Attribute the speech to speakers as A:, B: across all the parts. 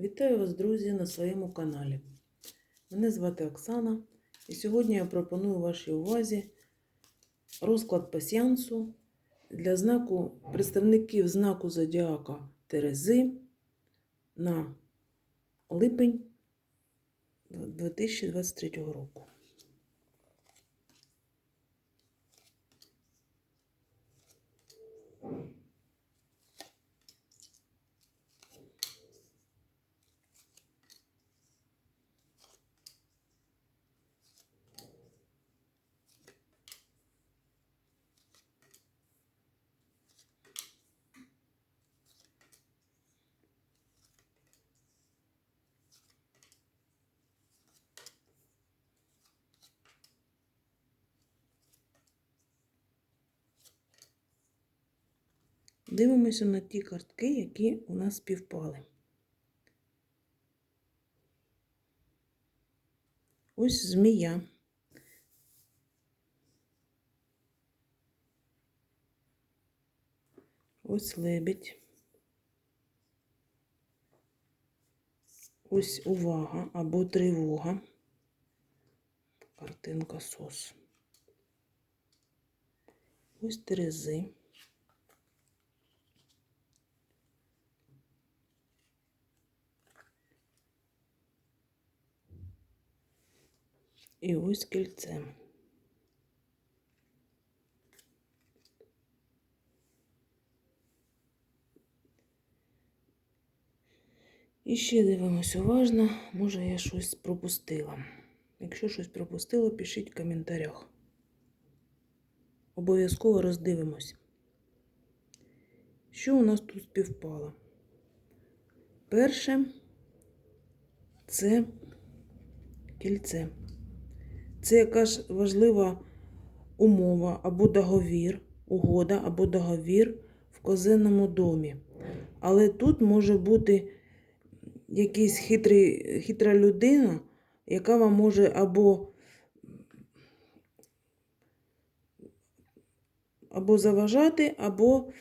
A: Вітаю вас, друзі, на своєму каналі. Мене звати Оксана, і сьогодні я пропоную вашій увазі розклад пасіансу для знаку представників знаку Зодіака Терези на липень 2023 року. Дивимося на ті картки, які у нас співпали. Ось змія. Ось лебідь. Ось увага або тривога. Картинка сос. Ось терези. І ось кільце. І ще дивимось уважно, може я щось пропустила. Якщо щось пропустила, пишіть в коментарях. Обов'язково роздивимось. Що у нас тут співпало? Перше це кільце. Це якась важлива умова або договір, угода або договір в козинному домі. Але тут може бути хитрий, хитра людина, яка вам може або або заважати, або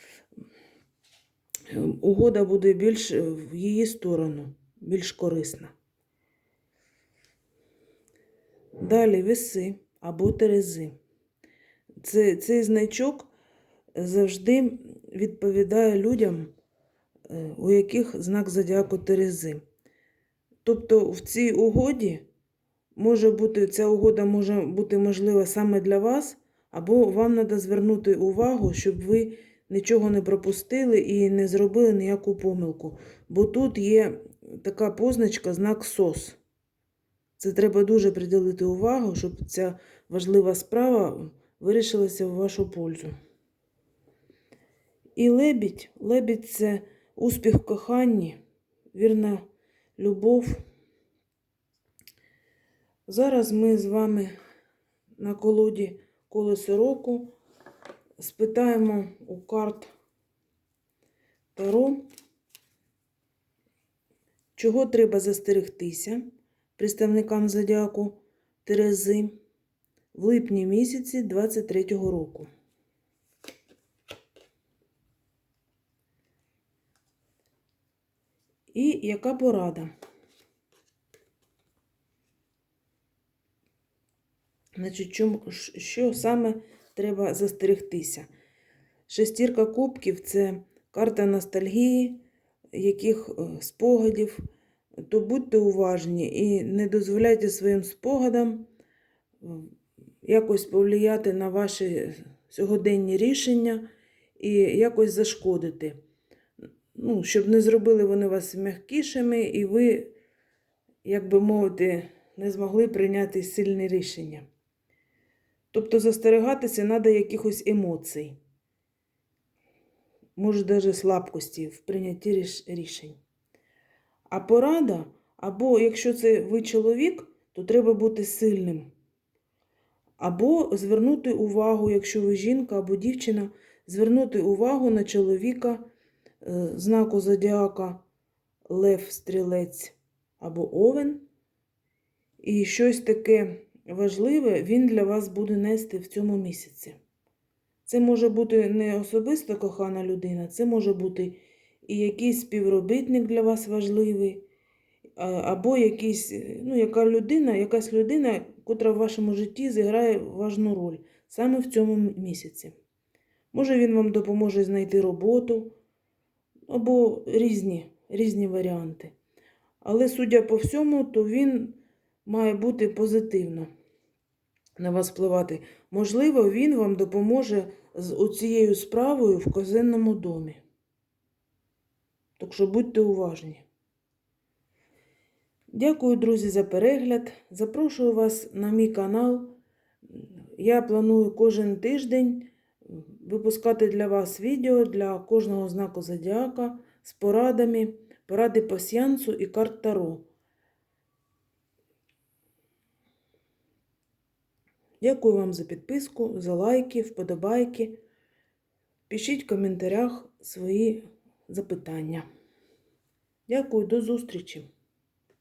A: угода буде більш в її сторону, більш корисна. Далі веси або терези. Це, Цей значок завжди відповідає людям, у яких знак зодіаку Терези. Тобто в цій угоді може бути, ця угода може бути можлива саме для вас, або вам треба звернути увагу, щоб ви нічого не пропустили і не зробили ніяку помилку. Бо тут є така позначка, знак СОС. Це треба дуже приділити увагу, щоб ця важлива справа вирішилася в вашу пользу. І лебідь. Лебідь це успіх в коханні, вірна любов. Зараз ми з вами на колоді колесо року спитаємо у карт Таро, чого треба застерегтися представникам зодіаку Терези в липні місяці 23-го року. І яка порада? Значить, чому, що саме треба застерегтися? Шестірка кубків це карта ностальгії, яких спогадів то будьте уважні і не дозволяйте своїм спогадам якось повлияти на ваші сьогоденні рішення і якось зашкодити. Ну, Щоб не зробили вони вас м'якішими, і ви, як би мовити, не змогли прийняти сильне рішення. Тобто застерегатися треба якихось емоцій, може, навіть слабкості в прийнятті рішень. А порада, або якщо це ви чоловік, то треба бути сильним. Або звернути увагу, якщо ви жінка або дівчина, звернути увагу на чоловіка е, знаку зодіака Лев Стрілець або Овен. І щось таке важливе він для вас буде нести в цьому місяці. Це може бути не особисто кохана людина, це може бути і якийсь співробітник для вас важливий, або якісь, е, ну, яка людина, якась людина, котра в вашому житті зіграє важну роль саме в цьому місяці. Може, він вам допоможе знайти роботу, або різні, різні варіанти. Але, судя по всьому, то він має бути позитивно на вас впливати. Можливо, він вам допоможе з оцією справою в козинному домі. Так що будьте уважні. Дякую, друзі, за перегляд. Запрошую вас на мій канал. Я планую кожен тиждень випускати для вас відео для кожного знаку зодіака з порадами, поради пасіянсу і карт Таро. Дякую вам за підписку, за лайки, вподобайки. Пишіть в коментарях свої запитання. Дякую, до зустрічі!